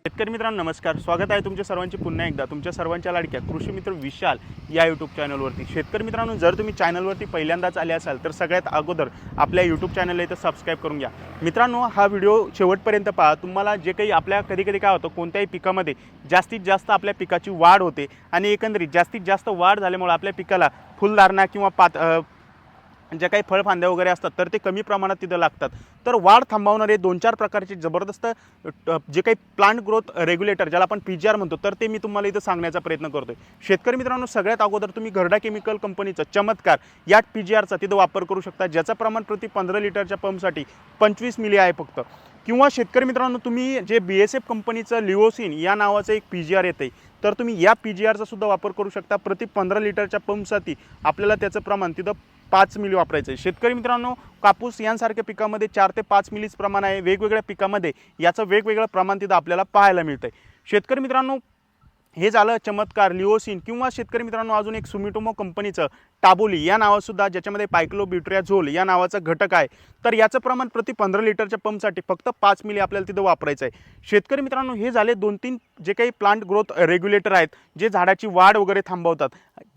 शेतकरी मित्रांनो नमस्कार. स्वागत आहे तुमच्या सर्वांची पुन्हा एकदा. तुमच्या सर्वांच्या लाडक्या कृषी मित्र विशाल या यूट्यूब चॅनलवरती शेतकरी मित्रांनो जर तुम्ही चॅनलवरती पहिल्यांदाच आले असाल तर सगळ्यात अगोदर आपल्या यूट्यूब चॅनलला इथं सबस्क्राईब करून घ्या. मित्रांनो हा व्हिडिओ शेवटपर्यंत पहा. तुम्हाला जे काही आपल्या कधी कधी काय होतं कोणत्याही पिकामध्ये जास्तीत जास्त आपल्या पिकाची वाढ होते आणि एकंदरीत जास्तीत जास्त वाढ झाल्यामुळे आपल्या पिकाला फुलधारणा किंवा पात ज्या काही फळफांद्या वगैरे असतात तर ते कमी प्रमाणात तिथं लागतात. तर वाढ थांबवणारे दोन चार प्रकारचे जबरदस्त जे काही प्लांट ग्रोथ रेग्युलेटर ज्याला आपण पी जी आर म्हणतो तर ते मी तुम्हाला इथं सांगण्याचा प्रयत्न करतोय. शेतकरी मित्रांनो सगळ्यात अगोदर तुम्ही घरडा केमिकल कंपनीचा चमत्कार या पी जी आरचा तिथं वापर करू शकता ज्याचं प्रमाण प्रति पंधरा लिटरच्या पंपसाठी पंचवीस मिली आहे फक्त. किंवा शेतकरी मित्रांनो तुम्ही जे बी एस एफ कंपनीचं लिओसिन या नावाचं एक पी जी आर येतं तर तुम्ही या पी जी आरचा सुद्धा वापर करू शकता. प्रति पंधरा लिटरच्या पंपसाठी आपल्याला त्याचं प्रमाण तिथं पाच मिली वापरायचं आहे शेतकरी मित्रांनो कापूस यांसारख्या पिकामध्ये चार ते पाच मिलीच प्रमाण आहे. वेगवेगळ्या पिकामध्ये याचं वेगवेगळं प्रमाण तिथं आपल्याला पाहायला मिळतं आहे शेतकरी मित्रांनो हे झालं चमत्कार लिओसिन किंवा शेतकरी मित्रांनो अजून एक सुमिटोमो कंपनीचं टाबोली या नावासुद्धा ज्याच्यामध्ये पायक्लोब्युट्रियाझोल या नावाचा घटक आहे. तर याचं प्रमाण प्रति पंधरा लिटरच्या पंपसाठी फक्त पाच मिली आपल्याला तिथं वापरायचं आहे. शेतकरी मित्रांनो हे झाले दोन तीन जे काही प्लांट ग्रोथ रेग्युलेटर आहेत जे झाडाची वाढ वगैरे थांबवतात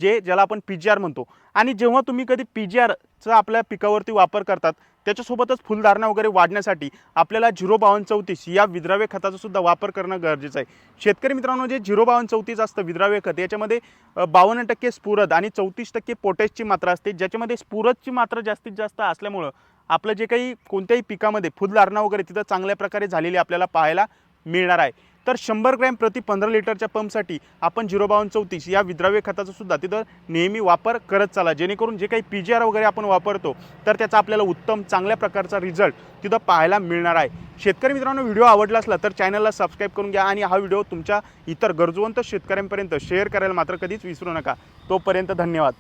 जे ज्याला आपण पी जी आर म्हणतो. आणि जेव्हा तुम्ही कधी पी जी आरचा आपल्या पिकावरती वापर करतात त्याच्यासोबतच फुलधारणा वगैरे वाढण्यासाठी आपल्याला झिरो बावन्न चौतीस या विद्राव्य खताचा सुद्धा वापर करणं गरजेचं आहे. शेतकरी मित्रांनो जे झिरो बावन्न चौतीस असतं विद्राव्य खत याच्यामध्ये बावन्न टक्के स्फुरद आणि चौतीस टक्के पोटॅशची मात्रा असते. ज्याच्यामध्ये स्फुरदची मात्रा जास्तीत जास्त असल्यामुळं आपलं जे काही कोणत्याही पिकामध्ये फुलधारणा वगैरे तिथं चांगल्या प्रकारे झालेली आपल्याला पाहायला मिळणार आहे. तर शंभर ग्रॅम प्रति पंधरा लिटरच्या पंपसाठी आपण झिरो बावन्न चौतीस या विद्राव्य खताचा सुद्धा तिथं नेहमी वापर करत चाला. जेणेकरून जे काही पी जी आर वगैरे आपण वापरतो तर त्याचा आपल्याला उत्तम चांगल्या प्रकारचा रिझल्ट तिथं पाहायला मिळणार आहे. शेतकरी मित्रांनो व्हिडिओ आवडला असला तर चॅनलला सबस्क्राईब करून घ्या आणि हा व्हिडिओ तुमच्या इतर गरजवंत शेतकऱ्यांपर्यंत शेअर करायला मात्र कधीच विसरू नका. तोपर्यंत धन्यवाद.